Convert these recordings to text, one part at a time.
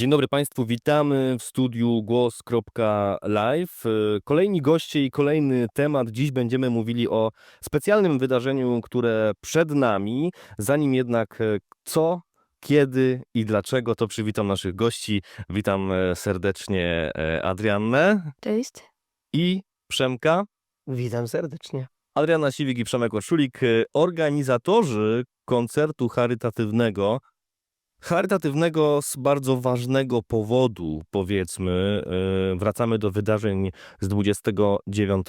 Dzień dobry Państwu, witamy w studiu głos.live. Kolejni goście i kolejny temat. Dziś będziemy mówili o specjalnym wydarzeniu, które przed nami. Zanim jednak e, co, kiedy i dlaczego, to przywitam naszych gości. Witam e, serdecznie e, Adriannę Cześć. i Przemka. Witam serdecznie. Adriana Siwik i Przemek Orszulik, y, organizatorzy koncertu charytatywnego. Charytatywnego z bardzo ważnego powodu, powiedzmy. y, Wracamy do wydarzeń z 29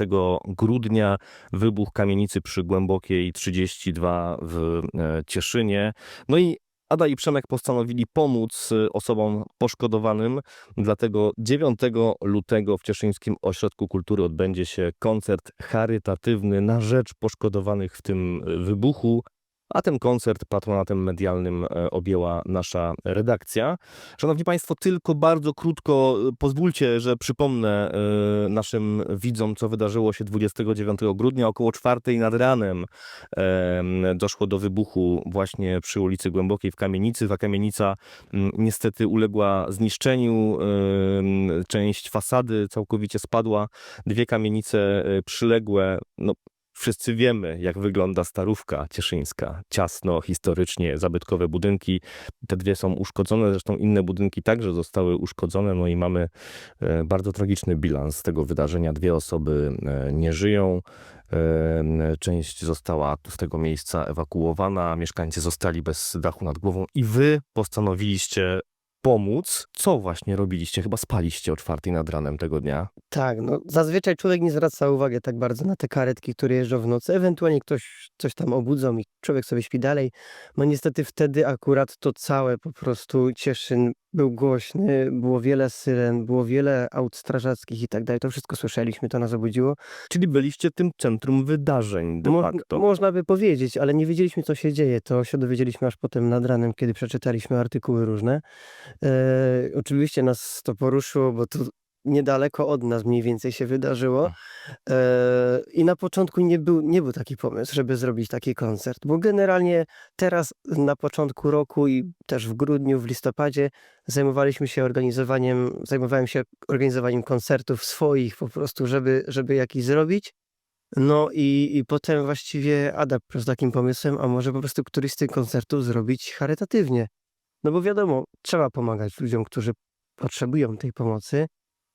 grudnia. Wybuch kamienicy przy Głębokiej 32 w e, Cieszynie. No i Ada i Przemek postanowili pomóc y, osobom poszkodowanym. Dlatego 9 lutego w Cieszyńskim Ośrodku Kultury odbędzie się koncert charytatywny na rzecz poszkodowanych w tym y, wybuchu. A ten koncert patronatem medialnym e, objęła nasza redakcja. Szanowni Państwo, tylko bardzo krótko y, pozwólcie, że przypomnę y, naszym widzom, co wydarzyło się 29 grudnia. Około czwartej nad ranem em, doszło do wybuchu właśnie przy ulicy Głębokiej w Kamienicy. Ta kamienica niestety uległa zniszczeniu. Część fasady całkowicie spadła. Dwie kamienice e, przyległe. No, Wszyscy wiemy, jak wygląda Starówka Cieszyńska. Ciasno, historycznie, zabytkowe budynki. Te dwie są uszkodzone, zresztą inne budynki także zostały uszkodzone. No i mamy e, bardzo tragiczny bilans tego wydarzenia. Dwie osoby e, nie żyją. E, Część została z tego miejsca ewakuowana, mieszkańcy zostali bez dachu nad głową i wy postanowiliście pomóc. Co właśnie robiliście? Chyba spaliście o czwartej nad ranem tego dnia. Tak, no zazwyczaj człowiek nie zwraca uwagi tak bardzo na te karetki, które jeżdżą w nocy. Ewentualnie ktoś coś tam obudzą i człowiek sobie śpi dalej. No niestety wtedy akurat to całe po prostu Cieszyn był głośny, było wiele syren, było wiele aut strażackich i tak dalej. To wszystko słyszeliśmy, to nas obudziło. Czyli byliście tym centrum wydarzeń de Mo- facto. Można by powiedzieć, ale nie wiedzieliśmy, co się dzieje. To się dowiedzieliśmy aż potem nad ranem, kiedy przeczytaliśmy artykuły różne. E, oczywiście nas to poruszyło, bo to niedaleko od nas mniej więcej się wydarzyło. E, I na początku nie był, nie był taki pomysł, żeby zrobić taki koncert, bo generalnie teraz na początku roku i też w grudniu, w listopadzie zajmowaliśmy się organizowaniem, zajmowałem się organizowaniem koncertów swoich po prostu, żeby, żeby jakiś zrobić. No i, i potem właściwie Ada z takim pomysłem, a może po prostu któryś z tych koncertów zrobić charytatywnie. No bo wiadomo, trzeba pomagać ludziom, którzy potrzebują tej pomocy.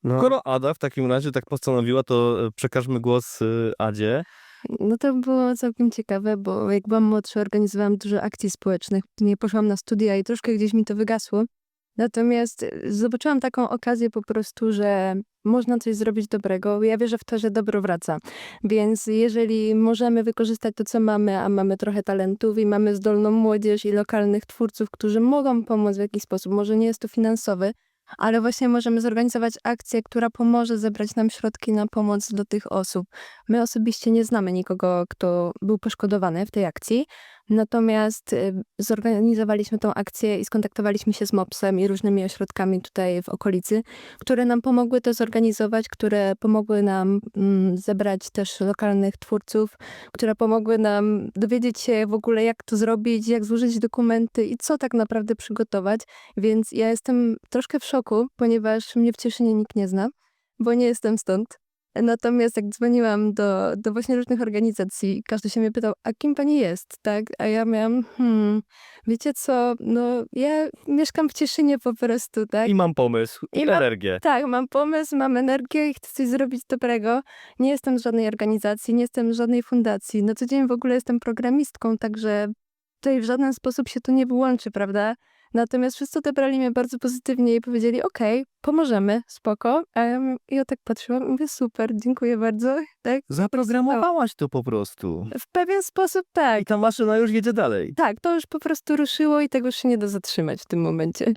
No, Skoro Ada w takim razie tak postanowiła, to e, przekażmy głos y, Adzie. No to było całkiem ciekawe, bo jak byłam młodsza, organizowałam dużo akcji społecznych. Później poszłam na studia i troszkę gdzieś mi to wygasło. Natomiast y, zobaczyłam taką okazję po prostu, że można coś zrobić dobrego. Ja wierzę w to, że dobro wraca. Więc jeżeli możemy wykorzystać to, co mamy, a mamy trochę talentów i mamy zdolną młodzież i lokalnych twórców, którzy mogą pomóc w jakiś sposób, może nie jest to finansowy, ale właśnie możemy zorganizować akcję, która pomoże zebrać nam środki na pomoc do tych osób. My osobiście nie znamy nikogo, kto był poszkodowany w tej akcji, natomiast y, zorganizowaliśmy tą akcję i skontaktowaliśmy się z MOPS-em i różnymi ośrodkami tutaj w okolicy, które nam pomogły to zorganizować, które pomogły nam mm, zebrać też lokalnych twórców, które pomogły nam dowiedzieć się w ogóle, jak to zrobić, jak złożyć dokumenty i co tak naprawdę przygotować. Więc ja jestem troszkę w szoku, ponieważ mnie w Cieszynie nikt nie zna, bo nie jestem stąd. Natomiast jak dzwoniłam do, do właśnie różnych organizacji, każdy się mnie pytał, a kim pani jest, tak? A ja miałam, hmm, wiecie co, no ja mieszkam w Cieszynie po prostu, tak? I mam pomysł, i I mam- energię. Tak, mam pomysł, mam energię i chcę coś zrobić dobrego. Nie jestem z żadnej organizacji, nie jestem z żadnej fundacji. Na co dzień w ogóle jestem programistką, także tutaj w żaden sposób się to nie wyłączy, prawda? Natomiast wszyscy odebrali mnie bardzo pozytywnie i powiedzieli, okej, pomożemy, spoko. M- ja tak patrzyłam i mówię, super, dziękuję bardzo. Tak? Zaprogramowałaś to po prostu. W pewien sposób tak. I ta maszyna już jedzie dalej. Tak, to już po prostu ruszyło i tego już się nie da zatrzymać w tym momencie.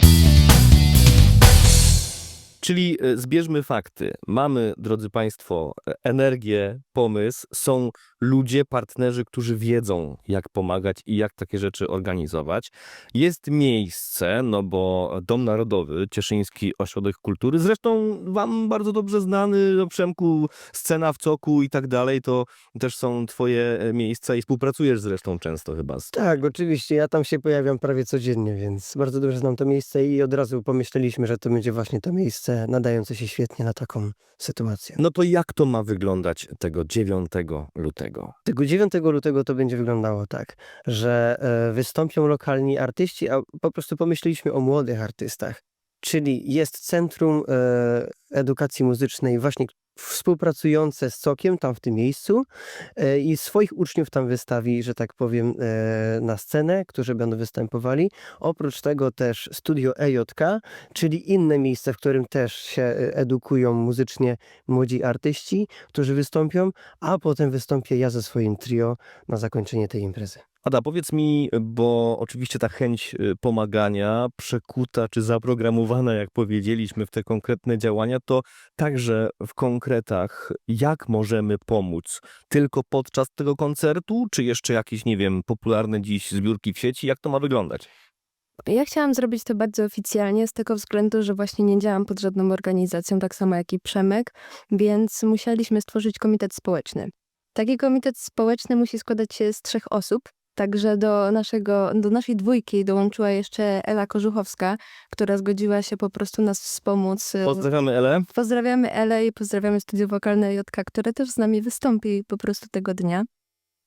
Czyli e, zbierzmy fakty. Mamy, drodzy Państwo, e, energię, pomysł. Są ludzie, partnerzy, którzy wiedzą, jak pomagać i jak takie rzeczy organizować. Jest miejsce, no bo Dom Narodowy, Cieszyński Ośrodek Kultury, zresztą Wam bardzo dobrze znany, no Przemku, scena w Coku i tak dalej, to też są Twoje e, miejsca i współpracujesz zresztą często chyba z Tak, oczywiście. Ja tam się pojawiam prawie codziennie, więc bardzo dobrze znam to miejsce i od razu pomyśleliśmy, że to będzie właśnie to miejsce nadające się świetnie na taką sytuację. No to jak to ma wyglądać tego 9 lutego? Tego 9 lutego to będzie wyglądało tak, że e, wystąpią lokalni artyści, a po prostu pomyśleliśmy o młodych artystach. Czyli jest Centrum e, Edukacji Muzycznej właśnie współpracujące z Sokiem tam w tym miejscu e, i swoich uczniów tam wystawi, że tak powiem, e, na scenę, którzy będą występowali. Oprócz tego też studio EJK, czyli inne miejsce, w którym też się edukują muzycznie młodzi artyści, którzy wystąpią, a potem wystąpię ja ze swoim trio na zakończenie tej imprezy. Ada, powiedz mi, bo oczywiście ta chęć y, pomagania, przekuta czy zaprogramowana, jak powiedzieliśmy, w te konkretne działania, to także w konkretach, jak możemy pomóc? Tylko podczas tego koncertu, czy jeszcze jakieś, nie wiem, popularne dziś zbiórki w sieci? Jak to ma wyglądać? Ja chciałam zrobić to bardzo oficjalnie, z tego względu, że właśnie nie działam pod żadną organizacją, tak samo jak i Przemek, więc musieliśmy stworzyć komitet społeczny. Taki komitet społeczny musi składać się z trzech osób. Także do, naszego, do naszej dwójki dołączyła jeszcze Ela Korzuchowska, która zgodziła się po prostu nas wspomóc. y, Pozdrawiamy Elę. Pozdrawiamy Elę i pozdrawiamy studio wokalne JK, które też z nami wystąpi po prostu tego dnia.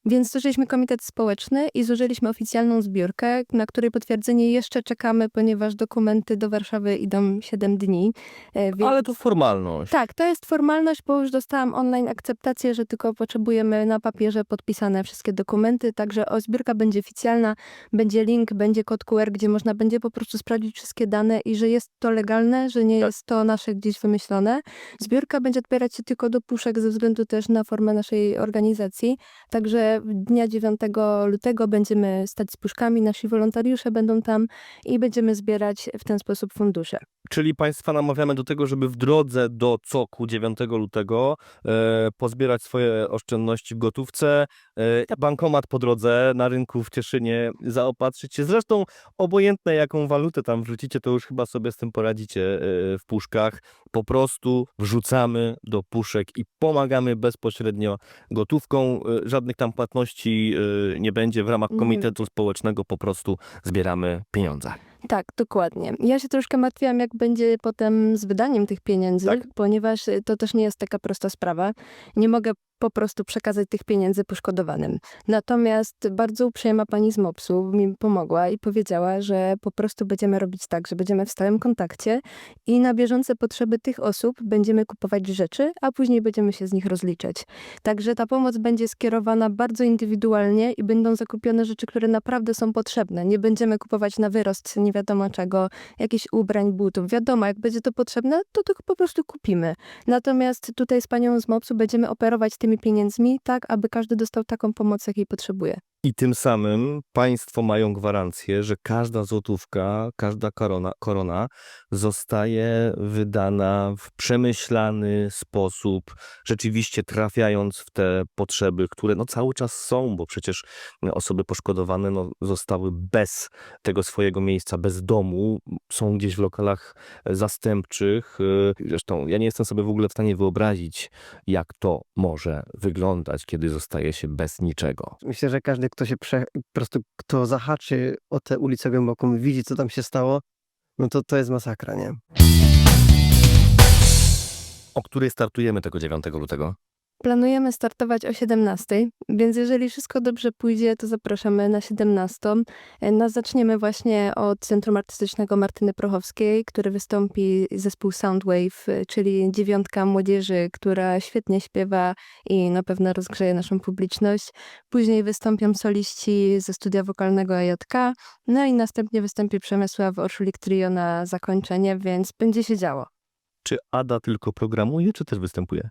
Więc stworzyliśmy komitet społeczny i złożyliśmy oficjalną zbiórkę, na której potwierdzenie jeszcze czekamy, ponieważ dokumenty do Warszawy idą 7 dni. e, Więc... Ale to formalność. Tak, to jest formalność, bo już dostałam online akceptację, że tylko potrzebujemy na papierze podpisane wszystkie dokumenty, także o, zbiórka będzie oficjalna, będzie link, będzie kod QR, gdzie można będzie po prostu sprawdzić wszystkie dane i że jest to legalne, że nie Tak. jest to nasze gdzieś wymyślone. Zbiórka będzie odbierać się tylko do puszek ze względu też na formę naszej organizacji, także dnia 9 lutego będziemy stać z puszkami, nasi wolontariusze będą tam i będziemy zbierać w ten sposób fundusze. Czyli Państwa namawiamy do tego, żeby w drodze do COKU 9 lutego e, pozbierać swoje oszczędności w gotówce, e, bankomat po drodze na rynku w Cieszynie, zaopatrzyć się. Zresztą obojętne jaką walutę tam wrzucicie, to już chyba sobie z tym poradzicie e, w puszkach. Po prostu wrzucamy do puszek i pomagamy bezpośrednio gotówką. E, żadnych tam płatności e, nie będzie w ramach Nie. komitetu społecznego, po prostu zbieramy pieniądze. Tak, dokładnie. Ja się troszkę martwiłam, jak będzie potem z wydaniem tych pieniędzy, Tak. ponieważ y, to też nie jest taka prosta sprawa. Nie mogę po prostu przekazać tych pieniędzy poszkodowanym. Natomiast bardzo uprzejma pani z MOPS-u mi pomogła i powiedziała, że po prostu będziemy robić tak, że będziemy w stałym kontakcie i na bieżące potrzeby tych osób będziemy kupować rzeczy, a później będziemy się z nich rozliczać. Także ta pomoc będzie skierowana bardzo indywidualnie i będą zakupione rzeczy, które naprawdę są potrzebne. Nie będziemy kupować na wyrost nie wiadomo czego, jakichś ubrań, butów. Wiadomo, jak będzie to potrzebne, to to po prostu kupimy. Natomiast tutaj z panią z MOPS-u będziemy operować tymi pieniędzmi tak, aby każdy dostał taką pomoc, jakiej potrzebuje. I tym samym państwo mają gwarancję, że każda złotówka, każda korona, korona zostaje wydana w przemyślany sposób, rzeczywiście trafiając w te potrzeby, które no cały czas są, bo przecież osoby poszkodowane no, zostały bez tego swojego miejsca, bez domu, są gdzieś w lokalach zastępczych. Zresztą ja nie jestem sobie w ogóle w stanie wyobrazić, jak to może wyglądać, kiedy zostaje się bez niczego. Myślę, że każdy, kto się prze, po prostu kto zahaczy o tę ulicę głęboką, widzi, co tam się stało, no to to jest masakra, nie? O której startujemy tego 9 lutego? Planujemy startować o 17, więc jeżeli wszystko dobrze pójdzie, to zapraszamy na 17. E, No, zaczniemy właśnie od Centrum Artystycznego Martyny Prochowskiej, który wystąpi zespół Soundwave, e, czyli dziewiątka młodzieży, która świetnie śpiewa i na pewno rozgrzeje naszą publiczność. Później wystąpią soliści ze studia wokalnego AJK, no i następnie wystąpi Przemysław Orszulik Trio na zakończenie, więc będzie się działo. Czy Ada tylko programuje, czy też występuje?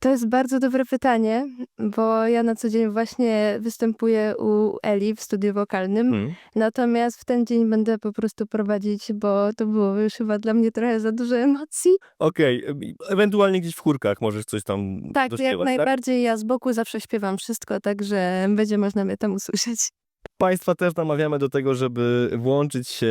To jest bardzo dobre pytanie, bo ja na co dzień właśnie występuję u Eli w studiu wokalnym. Hmm. Natomiast w ten dzień będę po prostu prowadzić, bo to było już chyba dla mnie trochę za dużo emocji. Okej, e, ewentualnie gdzieś w chórkach możesz coś tam Tak, jak dośpiewać, tak? najbardziej. Ja z boku zawsze śpiewam wszystko, także będzie można mnie tam usłyszeć. Państwa też namawiamy do tego, żeby włączyć się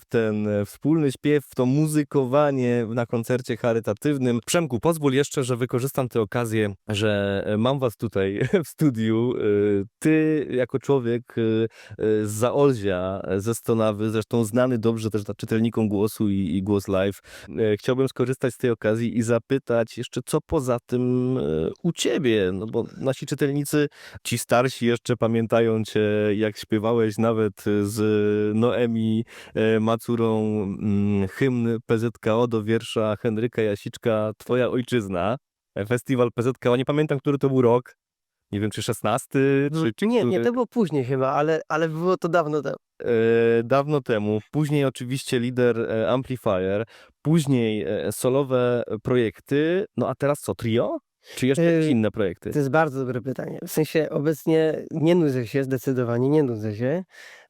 w ten e, wspólny śpiew, w to muzykowanie na koncercie charytatywnym. Przemku, pozwól jeszcze, że wykorzystam tę okazję, że e, mam was tutaj w studiu. E, Ty, jako człowiek e, e, z Zaolzia, e, ze Stonawy, zresztą znany dobrze też czytelnikom głosu i, i Głos Live, e, chciałbym skorzystać z tej okazji i zapytać jeszcze, co poza tym e, u ciebie? No bo nasi czytelnicy Ci starsi jeszcze pamiętają cię, jak śpiewałeś nawet z Noemi e, Macurą mm, hymn PZKO do wiersza Henryka Jasiczka Twoja ojczyzna. Festiwal PZKO, nie pamiętam, który to był rok. Nie wiem, czy 16, czy, czy Nie, nie, który. to było później chyba, ale, ale było to dawno temu. E, dawno temu. Później oczywiście lider e, Amplifier, później e, solowe projekty, no a teraz co, trio? Czy jeszcze jakieś E, inne projekty? To jest bardzo dobre pytanie. W sensie obecnie nie nudzę się, zdecydowanie nie nudzę się.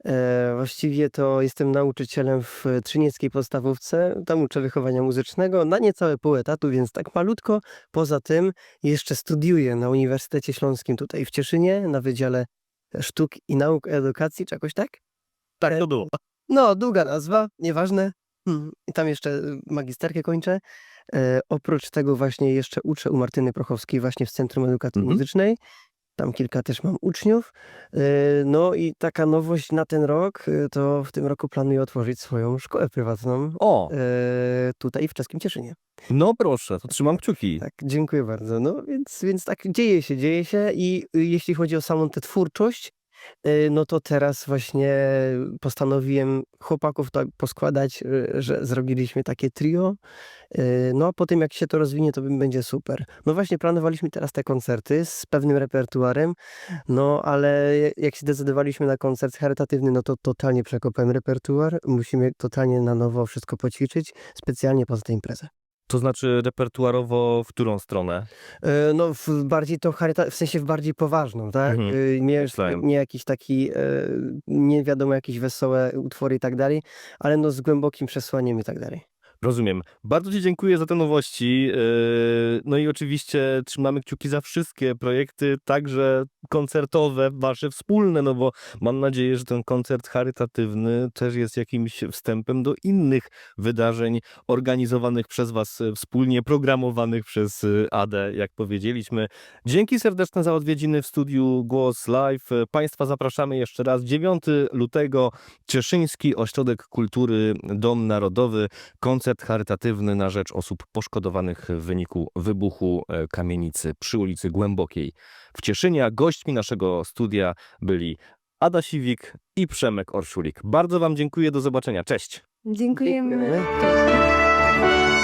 E, właściwie to jestem nauczycielem w Trzynieckiej Podstawówce. Tam uczę wychowania muzycznego na niecałe pół etatu, więc tak malutko. Poza tym jeszcze studiuję na Uniwersytecie Śląskim tutaj w Cieszynie na Wydziale Sztuk i Nauk Edukacji, czy jakoś tak? Tak to było. No, długa nazwa, nieważne. Hmm, I tam jeszcze y, magisterkę kończę. E, oprócz tego właśnie jeszcze uczę u Martyny Prochowskiej właśnie w Centrum Edukacji Mhm. Muzycznej. Tam kilka też mam uczniów. E, no i taka nowość na ten rok, e, to w tym roku planuję otworzyć swoją szkołę prywatną O, e, tutaj w Czeskim Cieszynie. no proszę, to trzymam kciuki. Tak, dziękuję bardzo. No więc, więc tak dzieje się, dzieje się i y, jeśli chodzi o samą tę twórczość, y, no to teraz właśnie postanowiłem chłopaków to poskładać, y, że zrobiliśmy takie trio. Y, No a po tym jak się to rozwinie, to będzie super. No właśnie planowaliśmy teraz te koncerty z pewnym repertuarem, no ale jak się zdecydowaliśmy na koncert charytatywny, no to totalnie przekopałem repertuar. Musimy totalnie na nowo wszystko poćwiczyć, specjalnie poza tę imprezę. To znaczy repertuarowo w którą stronę? E, No, w bardziej to charyta, w sensie w bardziej poważną, tak? Mhm. Y, Nie, Myślałem. nie jakiś taki, e, nie wiadomo, jakieś wesołe utwory i tak dalej, ale no z głębokim przesłaniem i tak dalej. Rozumiem. Bardzo Ci dziękuję za te nowości. Yy, No i oczywiście trzymamy kciuki za wszystkie projekty, także koncertowe, Wasze wspólne, no bo mam nadzieję, że ten koncert charytatywny też jest jakimś wstępem do innych wydarzeń organizowanych przez Was wspólnie, programowanych przez y, ADE, jak powiedzieliśmy. Dzięki serdeczne za odwiedziny w studiu Głos Live. Państwa zapraszamy jeszcze raz 9 lutego Cieszyński Ośrodek Kultury Dom Narodowy koncert charytatywny na rzecz osób poszkodowanych w wyniku wybuchu e, kamienicy przy ulicy Głębokiej w Cieszynie. A gośćmi naszego studia byli Ada Siwik i Przemek Orszulik. Bardzo Wam dziękuję, do zobaczenia. Cześć! Dziękujemy. Dziękujemy.